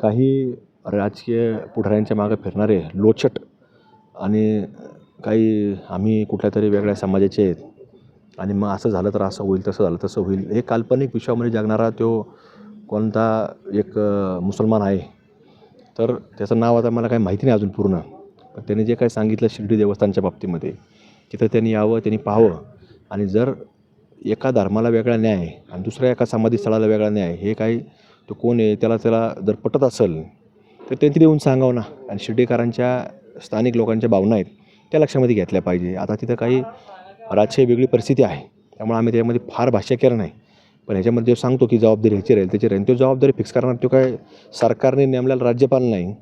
काही राजकीय पुढाऱ्यांच्या मागं फिरणारे लोचट आणि काही आम्ही कुठल्या तरी वेगळ्या समाजाचे आहेत आणि मग असं झालं तर असं होईल तसं झालं तसं होईल. हे काल्पनिक विश्वामध्ये जगणारा तो कोणता एक मुसलमान आहे तर त्याचं नाव आता मला काही माहिती नाही अजून पूर्ण. पण त्याने जे काही सांगितलं शिर्डी देवस्थानच्या बाबतीमध्ये तिथं त्यांनी यावं त्यांनी पाहावं. आणि जर एका धर्माला वेगळा न्याय आणि दुसऱ्या एका समाधीस्थळाला वेगळा न्याय हे काही तो कोण आहे त्याला त्याला जर पटत असेल तर त्यांनी देऊन सांगावं ना. आणि शिर्डेकरांच्या स्थानिक लोकांच्या भावना आहेत त्या लक्षामध्ये घेतल्या पाहिजे. आता तिथं काही राजकीय वेगळी परिस्थिती आहे त्यामुळे आम्ही त्याच्यामध्ये फार भाष्य केलं नाही. पण ह्याच्यामध्ये जो सांगतो की जबाबदारी ह्याची राहील त्याची राहील. तो जबाबदारी फिक्स करणार तो काय सरकारने नेमलेला राज्यपाल नाही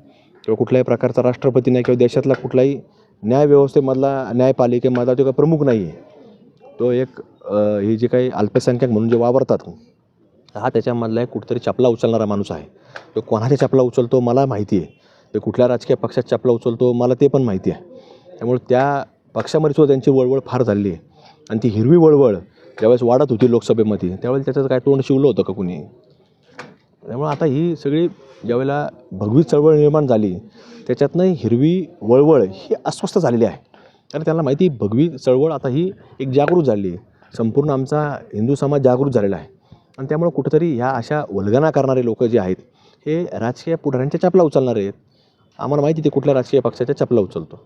किंवा कुठल्याही प्रकारचा राष्ट्रपती नाही किंवा देशातला कुठलाही न्यायव्यवस्थेमधला न्यायपालिकेमधला तो काय प्रमुख नाही आहे तो एक हे जे काही अल्पसंख्याक म्हणून जे वावरतात हा त्याच्यामधला एक कुठेतरी चपला उचलणारा माणूस आहे. तो कोणाच्या चपला उचलतो मला माहिती आहे. तो कुठल्या राजकीय पक्षात चपला उचलतो मला ते पण माहिती आहे. त्यामुळे त्या पक्षामध्ये सुद्धा त्यांची वळवळ फार झाली आहे. आणि ती हिरवी वळवळ ज्यावेळेस वाढत होती लोकसभेमध्ये त्यावेळेस त्याचं काय तोंड शिवलं होतं का कुणी? त्यामुळे आता ही सगळी ज्यावेळेला भगवी चळवळ निर्माण झाली त्याच्यातनं हिरवी वळवळ ही अस्वस्थ झालेली आहे. कारण त्यांना माहिती आहे, भगवी चळवळ आता ही एक जागृत झाली आहे. संपूर्ण आमचा हिंदू समाज जागृत झालेला आहे. आणि त्यामुळं कुठंतरी ह्या अशा वल्गना करणारे लोक जे आहेत हे राजकीय पुढाऱ्यांच्या चपला उचलणारे आहेत. आम्हाला माहिती आहे ते कुठल्या राजकीय पक्षाच्या चपला उचलतो.